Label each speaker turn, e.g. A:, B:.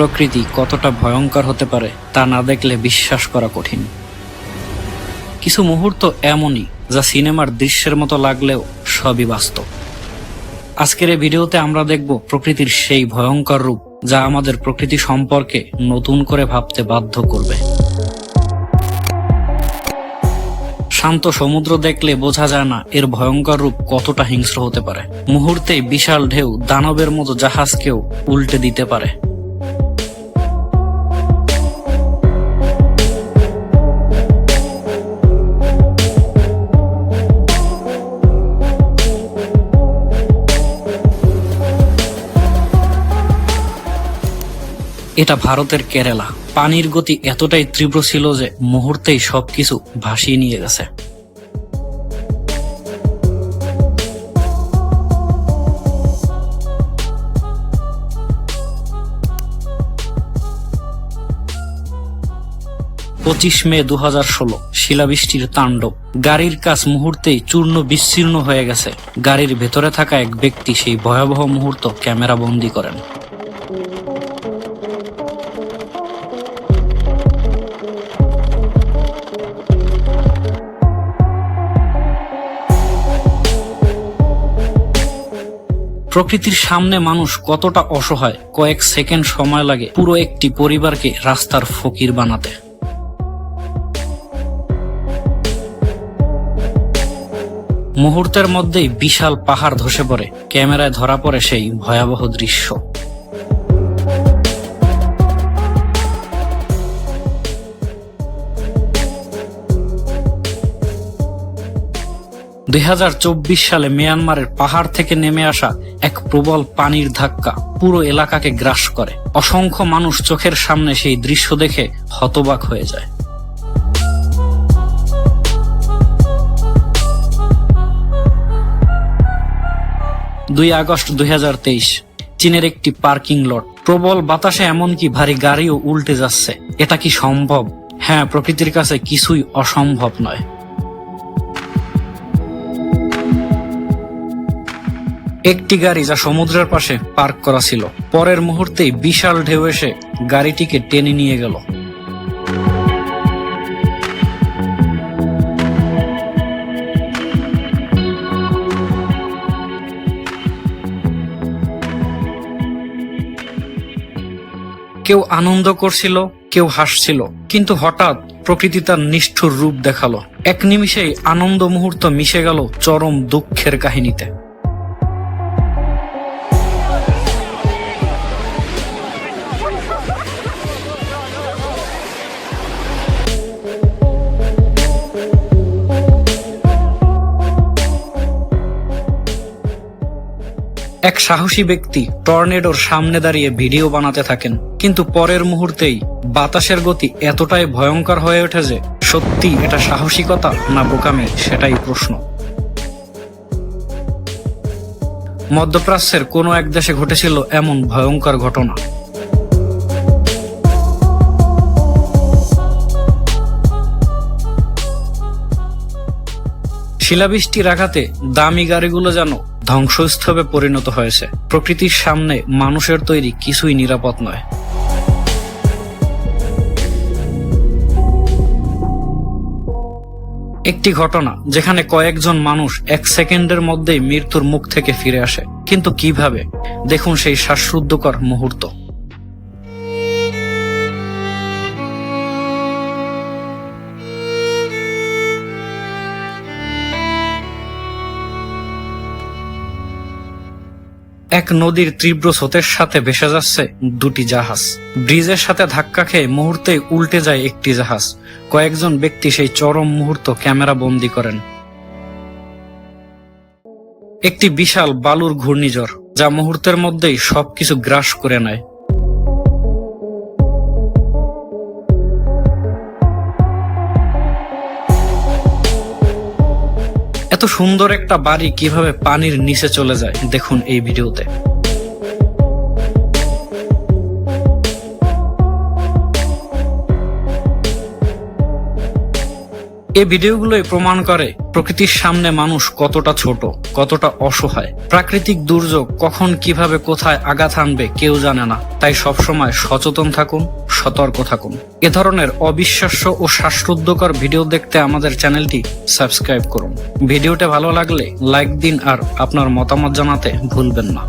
A: প্রকৃতি কতটা ভয়ঙ্কর হতে পারে তা না দেখলে বিশ্বাস করা কঠিন। কিছু মুহূর্ত এমনই যা সিনেমার দৃশ্যের মতো লাগলেও সবই বাস্তব। আজকের এই ভিডিওতে আমরা দেখব প্রকৃতির সেই ভয়ঙ্কর রূপ যা আমাদের প্রকৃতি সম্পর্কে নতুন করে ভাবতে বাধ্য করবে। শান্ত সমুদ্র দেখলে বোঝা যায় না এর ভয়ঙ্কর রূপ কতটা হিংস্র হতে পারে। মুহূর্তে বিশাল ঢেউ দানবের মতো জাহাজকেও উল্টে দিতে পারে। এটা ভারতের কেরালা। পানির গতি এতটাই তীব্র ছিল যে মুহূর্তেই সবকিছু ভাসিয়ে নিয়ে গেছে। পঁচিশ মে দু হাজার ষোলো, শিলাবৃষ্টির তাণ্ডব। গাড়ির কাজ মুহূর্তেই চূর্ণ বিচ্ছিন্ন হয়ে গেছে। গাড়ির ভেতরে থাকা এক ব্যক্তি সেই ভয়াবহ মুহূর্ত ক্যামেরা বন্দি করেন। প্রকৃতির সামনে মানুষ কতটা অসহায়, কয়েক সেকেন্ড সময় লাগে পুরো একটি পরিবারকে রাস্তার ফকির বানাতে। মুহূর্তের মধ্যেই বিশাল পাহাড় ধসে পড়ে, ক্যামেরায় ধরা পড়ে সেই ভয়াবহ দৃশ্য। দুই হাজার চব্বিশ সালে মিয়ানমারের পাহাড় থেকে নেমে আসা এক প্রবল পানির ধাক্কা পুরো এলাকাকে গ্রাস করে। অসংখ্য মানুষ চোখের সামনে সেই দৃশ্য দেখে হতবাক হয়ে যায়। দুই আগস্ট দুই হাজার তেইশ, চীনের একটি পার্কিং লট। প্রবল বাতাসে এমনকি ভারী গাড়িও উল্টে যাচ্ছে। এটা কি সম্ভব? হ্যাঁ প্রকৃতির কাছে কিছুই অসম্ভব নয়। একটি গাড়ি যা সমুদ্রের পাশে পার্ক করা ছিল। পরের মুহূর্তেই বিশাল ঢেউ এসে গাড়িটিকে টেনে নিয়ে গেল। কেউ আনন্দ করছিল, কেউ হাসছিল, কিন্তু হঠাৎ প্রকৃতি তার নিষ্ঠুর রূপ দেখাল। এক নিমিষেই আনন্দ মুহূর্ত মিশে গেল চরম দুঃখের কাহিনীতে। এক সাহসী ব্যক্তি টর্নেডোর সামনে দাঁড়িয়ে ভিডিও বানাতে থাকেন। কিন্তু পরের মুহূর্তেই বাতাসের গতি এতটাই ভয়ঙ্কর হয়ে ওঠে যে সত্যি এটা সাহসিকতা না বোকামে সেটাই প্রশ্ন। মধ্যপ্রাচ্যের কোনো এক দেশে ঘটেছিল এমন ভয়ঙ্কর ঘটনা। শিলাবৃষ্টির আঘাতে দামি গাড়িগুলো যেন ধ্বংসস্তূপে পরিণত হয়েছে। প্রকৃতির সামনে মানুষের তৈরি কিছুই নিরাপদ নয়। একটি ঘটনা যেখানে কয়েকজন মানুষ এক সেকেন্ডের মধ্যেই মৃত্যুর মুখ থেকে ফিরে আসে। কিন্তু কীভাবে? দেখুন সেই শ্বাসরুদ্ধকর মুহূর্ত। এক নদীর তীব্র স্রোতের সাথে ভেসে যাচ্ছে দুটি জাহাজ। ব্রিজের সাথে ধাক্কা খেয়ে মুহূর্তে উল্টে যায় একটি জাহাজ। কয়েকজন ব্যক্তি সেই চরম মুহূর্ত ক্যামেরা বন্দি করেন। একটি বিশাল বালুর ঘূর্ণিঝড়, যা মুহূর্তের মধ্যেই সবকিছু গ্রাস করে নেয়। এত সুন্দর একটা বাড়ি কীভাবে পানির নিচে চলে যায়? দেখুন এই ভিডিওতে। এই ভিডিওগুলোই প্রমাণ করে প্রকৃতির সামনে মানুষ কতটা ছোট, কতটা অসহায়। প্রাকৃতিক দুর্যোগ কখন কীভাবে কোথায় আঘাত আনবে কেউ জানে না। তাই সবসময় সচেতন থাকুন, সতর্ক থাকুন। এ ধরনের অবিশ্বাস্য ও শ্বাসরুদ্ধকর ভিডিও দেখতে আমাদের চ্যানেলটি সাবস্ক্রাইব করুন। ভিডিওটা ভালো লাগলে লাইক দিন আর আপনার মতামত জানাতে ভুলবেন না।